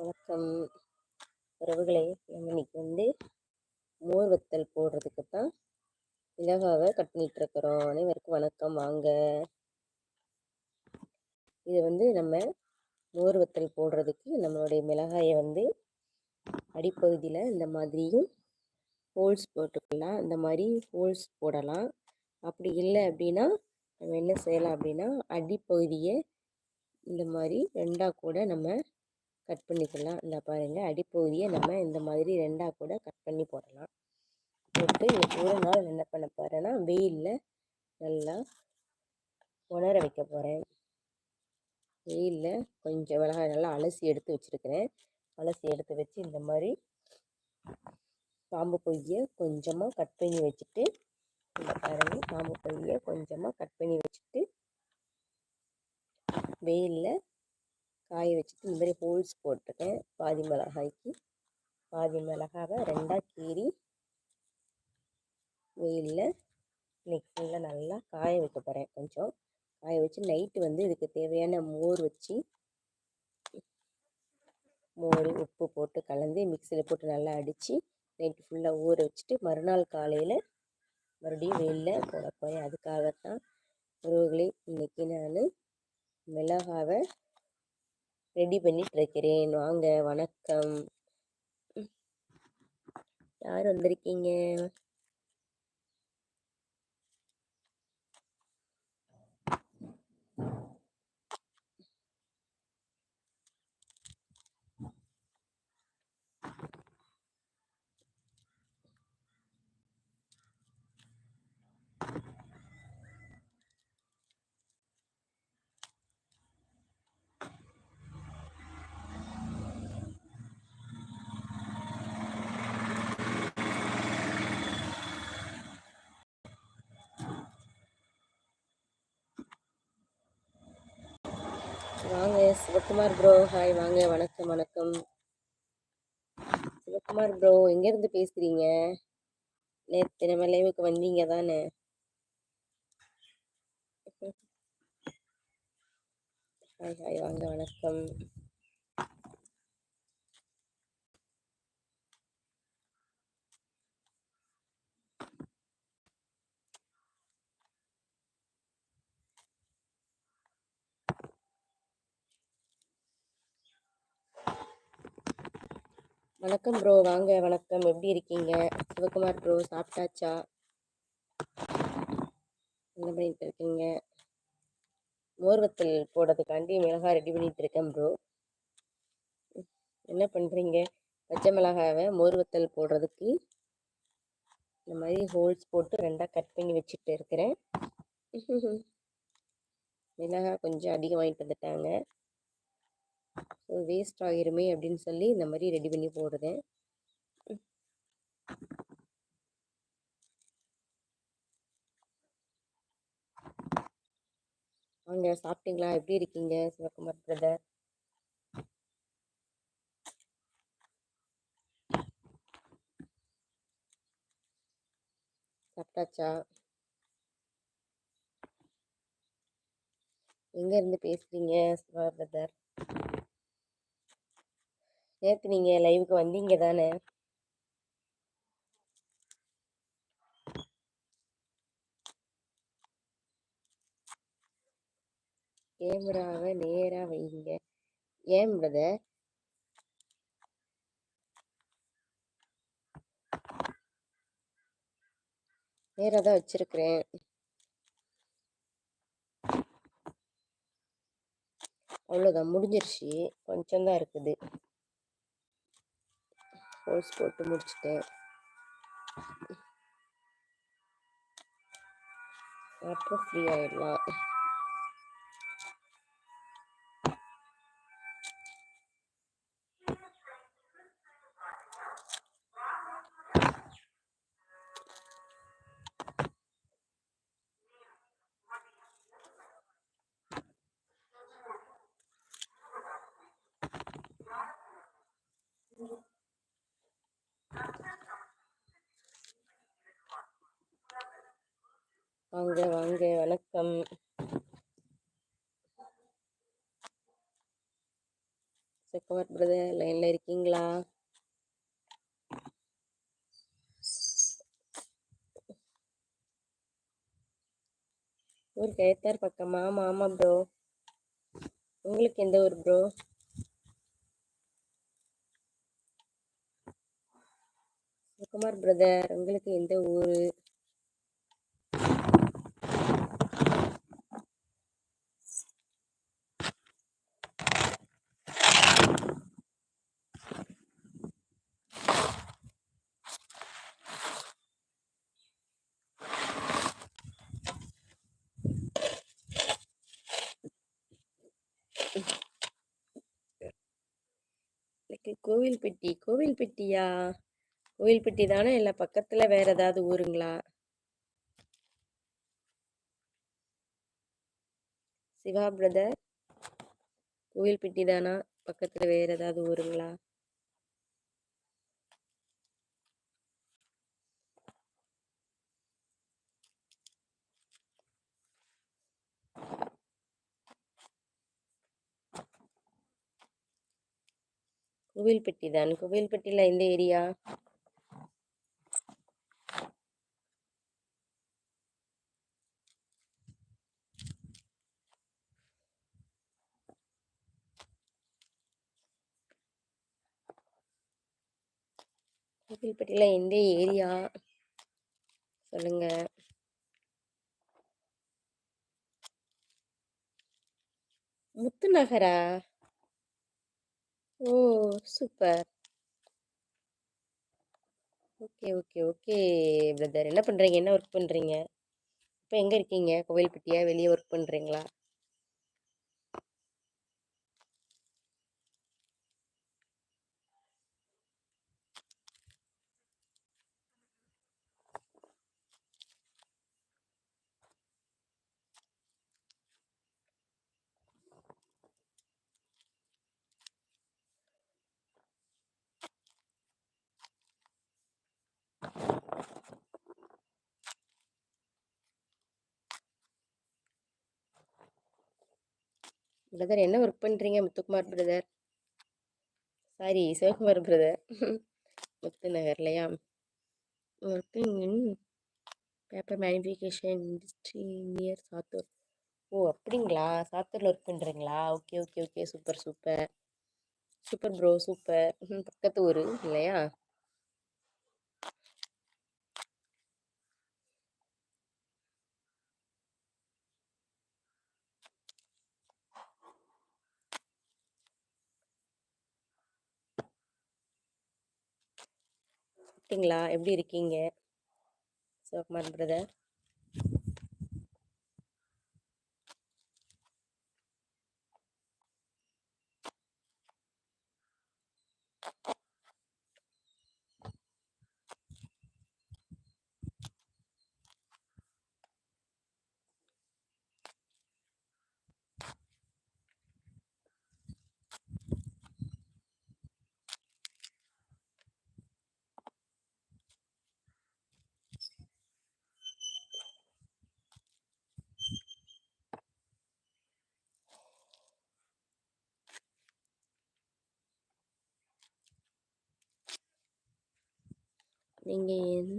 வணக்கம். உறவுகளே நம்ம இன்னைக்கு வந்து மோர் வத்தல் போடுறதுக்கு தான் மிளகாவை கட் பண்ணிட்டு இருக்கிறோம் அனைவருக்கும் வணக்கம். வாங்க. இது வந்து நம்ம மோர் வத்தல் போடுறதுக்கு நம்மளுடைய மிளகாயை வந்து அடிப்பகுதியில் இந்த மாதிரியும் ஹோல்ஸ் போட்டுக்கலாம். இந்த மாதிரி ஹோல்ஸ் போடலாம். அப்படி இல்லை அப்படின்னா நம்ம என்ன செய்யலாம் அப்படின்னா அடிப்பகுதியை இந்த மாதிரி ரெண்டாக கூட நம்ம கட் பண்ணிக்கலாம் இந்த பாருங்கள் அடிப்பகுதியை நம்ம இந்த மாதிரி ரெண்டாக கூட கட் பண்ணி போடலாம். போட்டு ஒரு நாள் என்ன பண்ண போகிறேன்னா வெயிலில் நல்லா உணர வைக்க போகிறேன் வெயிலில் கொஞ்சம் மிளகாய் நல்லா அலசி எடுத்து வச்சுருக்கிறேன். அலசி எடுத்து வச்சு இந்த மாதிரி பாம்பு பொய்யை கொஞ்சமாக கட் பண்ணி வச்சுட்டு இந்த பாருங்க பாம்பு பொய்யை கொஞ்சமாக கட் பண்ணி வச்சுட்டு வெயிலில் காய வச்சுட்டு இந்த மாதிரி ஹோல்ஸ் போட்டிருக்கேன் பாதி மிளகாய்க்கு பாதி மிளகாவை ரெண்டாக கீறி வெயிலில் இன்னைக்கு ஃபுல்லாக நல்லா காய வைக்க போகிறேன் கொஞ்சம். காய வச்சு நைட்டு வந்து இதுக்கு தேவையான மோர் வச்சு மோர் உப்பு போட்டு கலந்து மிக்சியில் போட்டு நல்லா அடித்து நைட்டு ஃபுல்லாக ஊற வச்சுட்டு மறுநாள் காலையில் மறுபடியும் வெயிலில் போட போகிறேன் அதுக்காகத்தான் உறவுகளை இன்றைக்கி நான் மிளகாவை ரெடி பண்ணிட்டு இருக்கிறேன் வாங்க வணக்கம். யார் வந்திருக்கீங்க? சிவகுமார் ப்ரோ ஹாய் வாங்க வணக்கம் வணக்கம். சிவகுமார் ப்ரோ எங்கேருந்து பேசுகிறீங்க நேற்று நம்ம லைவுக்கு வந்தீங்க தானே? ஹாய் ஹாய் வாங்க வணக்கம். வணக்கம் ப்ரோ வாங்க வணக்கம். எப்படி இருக்கீங்க? சிவகுமார் ப்ரோ சாப்பிட்டாச்சா? என்ன பண்ணிட்டு இருக்கீங்க? மோர்வத்தல் போடுறதுக்காண்டி மிளகாய் ரெடி பண்ணிட்டு இருக்கேன் ப்ரோ என்ன பண்ணுறீங்க பச்சை மிளகாவை மோர்வத்தல் போடுறதுக்கு இந்த மாதிரி ஹோல்ஸ் போட்டு ரெண்டாக கட் பண்ணி வச்சுட்டு இருக்கிறேன். மிளகாய் கொஞ்சம் அதிகம் வாங்கிட்டு வந்துட்டாங்க. ஸோ வேஸ்ட் ஆகிருமே அப்படின்னு சொல்லி இந்த மாதிரி ரெடி பண்ணி போடுறேன். வாங்க சாப்பிட்டீங்களா? எப்படி இருக்கீங்க? சிவகுமார் பிரதர். சாப்பிட்டாச்சா? எங்க இருந்து பேசுறீங்க சிவா பிரதர்? நேற்று நீங்கள் லைவுக்கு வந்தீங்க தானே? கேமராவை நேராக வைங்க. ஏன் பிரதர்? நேராக தான் வச்சிருக்கிறேன். அவ்வளோதான் முடிஞ்சிருச்சு. கொஞ்சம் தான் இருக்குது. கோர்ஸ் போட்டு முடிச்சிட்டேன். அப்புறம் ஃப்ரீ ஆயிடலாம். வாங்க வாங்க வணக்கம். சுகுமார் பிரதர் லைனில் இருக்கீங்களா? ஊர் கயத்தார் பக்கமா. ஆமாம் ஆமாம் ப்ரோ உங்களுக்கு எந்த ஊர் ப்ரோ சுகுமார் பிரதர் உங்களுக்கு எந்த ஊர் எனக்கு கோவில்பட்டி கோவில்பட்டியா? கோவில்பட்டி தானே இல்லை பக்கத்தில் வேறு ஏதாவது ஊருங்களா? சிவா பிரதர் கோவில்பட்டி தானா? பக்கத்தில் வேறு ஏதாவது ஊருங்களா? கோவில்பட்டி தான். கோவில்பட்டியில் எந்த ஏரியா? கோவில்பட்டியில் எந்த ஏரியா? சொல்லுங்க. முத்து நகரா? ஓ super okay okay okay brother என்ன பண்ணுறீங்க என்ன ஒர்க் பண்ணுறீங்க இப்போ எங்கே இருக்கீங்க? கோவில்பட்டியா? வெளியே ஒர்க் பண்ணுறீங்களா பிரதர் என்ன ஒர்க் பண்ணுறீங்க Muthukumar brother sorry Sivakumar brother Muthu நகர்லையா? Working in paper manufacturing industry near Sattur oh அப்படிங்களா? சாத்தூரில் ஒர்க் பண்ணுறீங்களா okay okay okay super super super bro super பக்கத்து ஊர் இல்லையா? சாப்பிட்டீங்களா? எப்படி இருக்கீங்க? சிவகுமார் பிரதர். நீங்கள் என்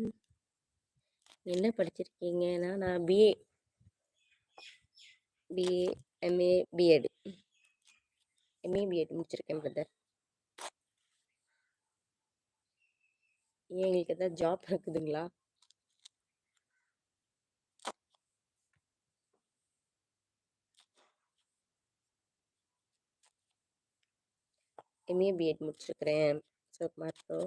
என்ன படிச்சிருக்கீங்கன்னா நான் BA BA MA BEd MA BEd முடிச்சிருக்கேன் பிரதர் ஏன் எங்களுக்கு எதாவது ஜாப் இருக்குதுங்களா? எம்ஏ பிஎட் முடிச்சிருக்கிறேன். சிவகுமார் ப்ரோ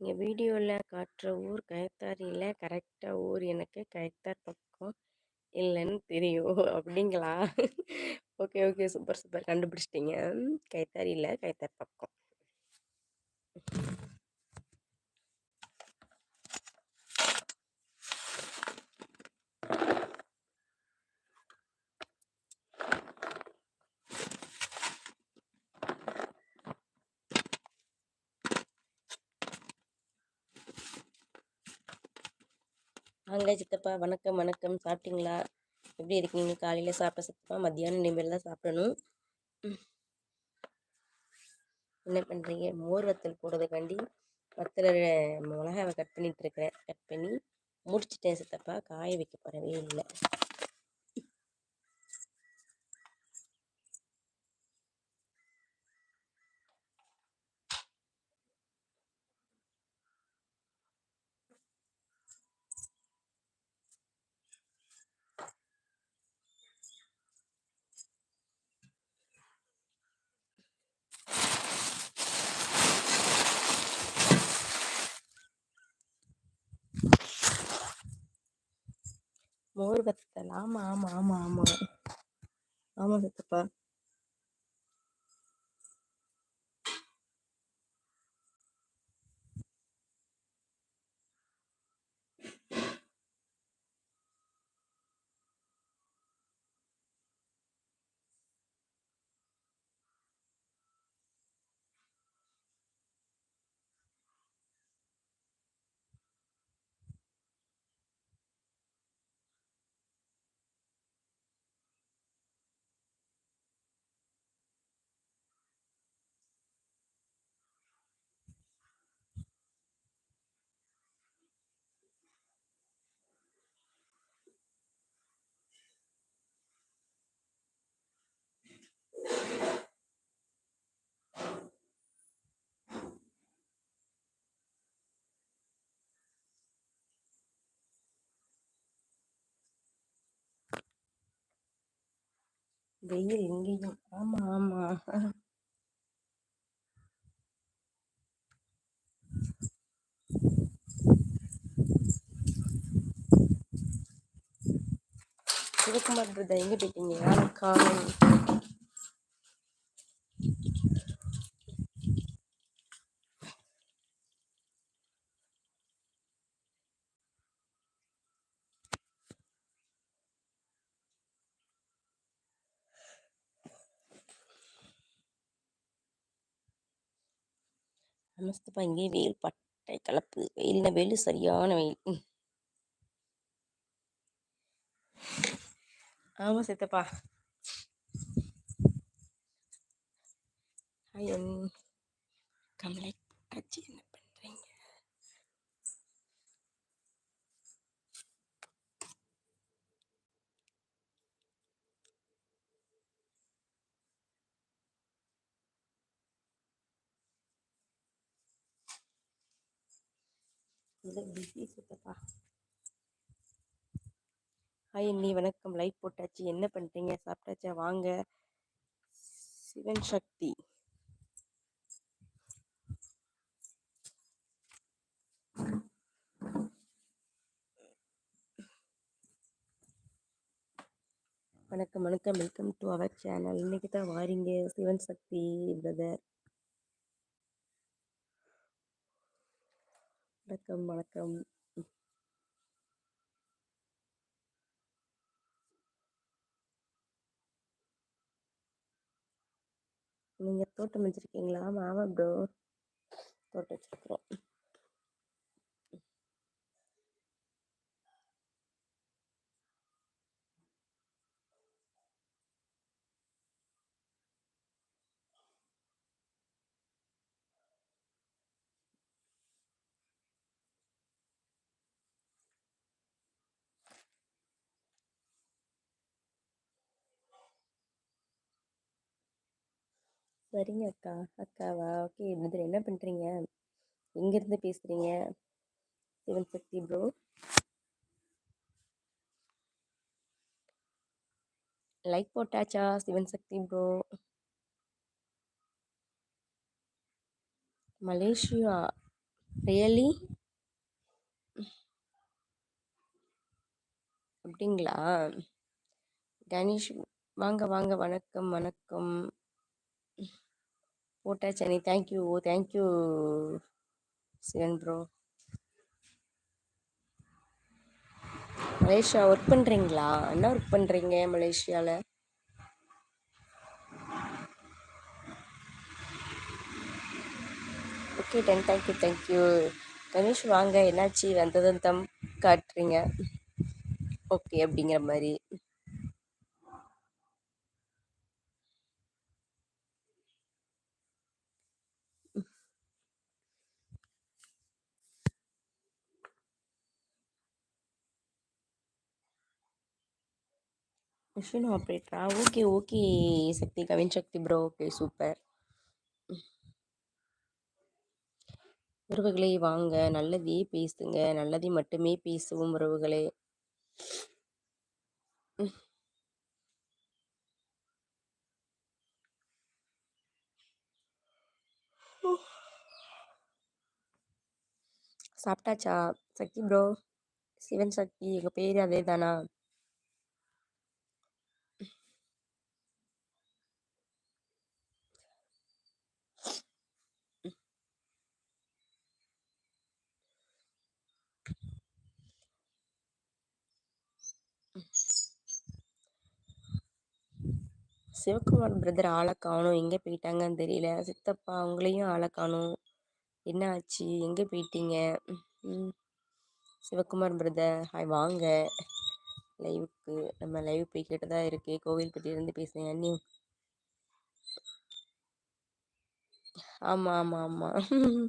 இங்கே வீடியோவில் காட்டுற ஊர் கயத்தார் இல்லை கரெக்டாக ஊர் எனக்கு கயத்தார் பக்கம் இல்லைன்னு தெரியும். அப்படிங்களா? Okay okay. Super super. கண்டுபிடிச்சிட்டிங்க. Kayathar இல்லை கயத்தார் பக்கம். வாங்க சித்தப்பா வணக்கம் வணக்கம். சாப்பிட்டீங்களா? எப்படி இருக்கீங்க? காலையில் சாப்பிட்ட சித்தப்பா மத்தியானம் இனிமேல் தான் சாப்பிடணும். என்ன பண்ணுறீங்க மோர் வத்தல் போடுறதுக்காண்டி வத்தல மிளகாவை கட் பண்ணிட்டு இருக்கிறேன். கட் பண்ணி முடிச்சிட்டேன் சித்தப்பா. காய வைக்க போகிறவே இல்லை. மோர் வத்தல் ஆமாம் ஆமாம் ஆமாம் ஆமாம் ஆமாம் சித்தப்பா. வெயில் இங்கேயும். ஆமா ஆமா. சிவகுமார் பிரதர் எங்க போயிட்டீங்க? யாரும் காணும். நமஸ்தப்பா இங்கே வெயில் பட்டை கலப்பு வெயில்னா வெயில் சரியான வெயில். ஆமாம் சித்தப்பா. என் கமலை கட்சி என்ன பிஸி சுத்தப்பா. ஹாய் நீ வணக்கம். லைட் போட்டாச்சு. என்ன பண்ணுறீங்க சாப்பிட்டாச்சா? வாங்க. சிவன் சக்தி. வணக்கம் வணக்கம். வெல்கம் டு அவர் சேனல் இன்னைக்கு தான் வாரீங்க சிவன் சக்தி பிரதர் வணக்கம் வணக்கம். நீங்கள் தோட்டம் வச்சுருக்கீங்களா? ஆமாம் ப்ரோ தோட்டம் வச்சுருக்குறோம். சரிங்க அக்கா. அக்காவா? ஓகே. இதில் என்ன பண்ணுறீங்க எங்கேருந்து பேசுகிறீங்க சிவன் சக்தி ப்ரோ லைக் போட்டாச்சா? Sivan Shakti bro Malaysia? Really அப்படிங்களா? கணேஷ் வாங்க வாங்க. வணக்கம் வணக்கம். போட்டாச்சனி thank you thank you Sivan bro Malaysia work பண்ணுறீங்களா என்ன ஒர்க் பண்ணுறீங்க மலேசியாவில் okay ten thank you thank you Ganesh வாங்க. என்னாச்சு? வந்ததும் தம் காட்டுறீங்க. ஓகே அப்படிங்கிற மாதிரி. Machine ஆப்ரேட்டரா okay okay Shakti Kavin Shakti bro okay super உறவுகளே வாங்க நல்லதே பேசுங்க. நல்லதை மட்டுமே பேசுவோம் உறவுகளே. சாப்பிட்டாச்சா? சக்தி ப்ரோ சிவன் சக்தி எங்கள் பேர் அதே தானா சிவகுமார் பிரதர் ஆளை காணும். எங்கே போயிட்டாங்கன்னு தெரியல. சித்தப்பா அவங்களையும் ஆளை காணும். என்ன ஆச்சு? எங்கே போயிட்டீங்க? ம் சிவகுமார் பிரதர் ஹாய் வாங்க. லைவுக்கு நம்ம லைவ் போய்கிட்டு தான் இருக்கு. கோவில்பட்டியிலேருந்து பேசுகிறேன் அண்ணி. ஆமாம் ஆமாம் ஆமாம்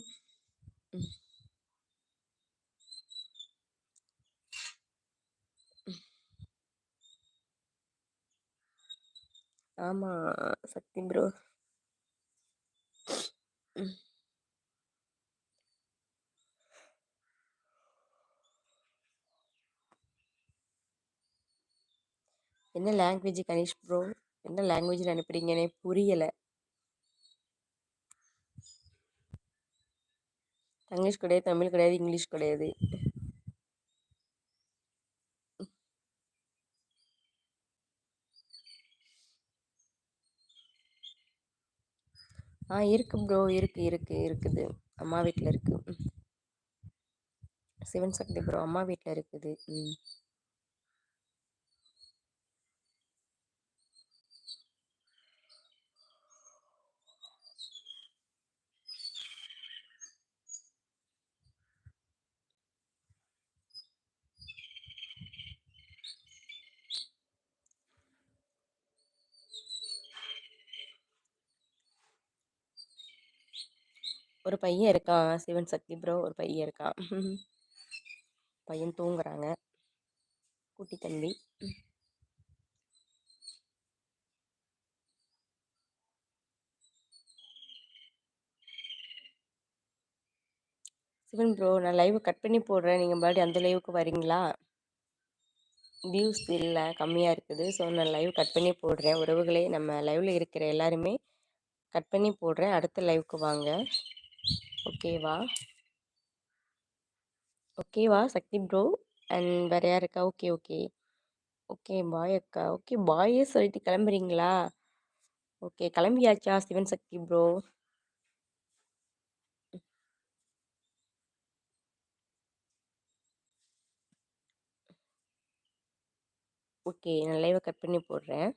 ஆமாம் சக்தி ப்ரோ என்ன லாங்குவேஜ் கணேஷ் ப்ரோ என்ன லாங்குவேஜில் அனுப்புறீங்கன்னே புரியலை. இங்கிலீஷ் கிடையாது தமிழ் கிடையாது இங்கிலீஷ் கிடையாது. ஆ இருக்கு ப்ரோ இருக்கு இருக்கு இருக்குது. அம்மா வீட்டில் இருக்கு. சிவன் சக்தி ப்ரோ அம்மா வீட்டில் இருக்குது. ம். ஒரு பையன் இருக்கான் சிவன் சக்தி ப்ரோ ஒரு பையன் இருக்கான். பையன் தூங்குறாங்க. குட்டி தம்பி. சிவன் ப்ரோ நான் லைவ் கட் பண்ணி போடுறேன். நீங்கள் மறுபடியும் அந்த லைவுக்கு வரீங்களா? வியூஸ் இல்லை கம்மியாக இருக்குது. ஸோ நான் லைவ் கட் பண்ணி போடுறேன். உறவுகளே நம்ம லைவில் இருக்கிற எல்லாருமே கட் பண்ணி போடுறேன். அடுத்த லைவுக்கு வாங்க. ஓகேவா? ஓகேவா சக்தி ப்ரோ அண்ட் வேற யார் இருக்கா? ஓகே ஓகே ஓகே பாய் அக்கா. ஓகே பாயே சொல்லிட்டு கிளம்புறீங்களா? ஓகே கிளம்பியாச்சா சிவன் சக்தி ப்ரோ ஓகே நான் லைவை கட் பண்ணி போடுறேன்.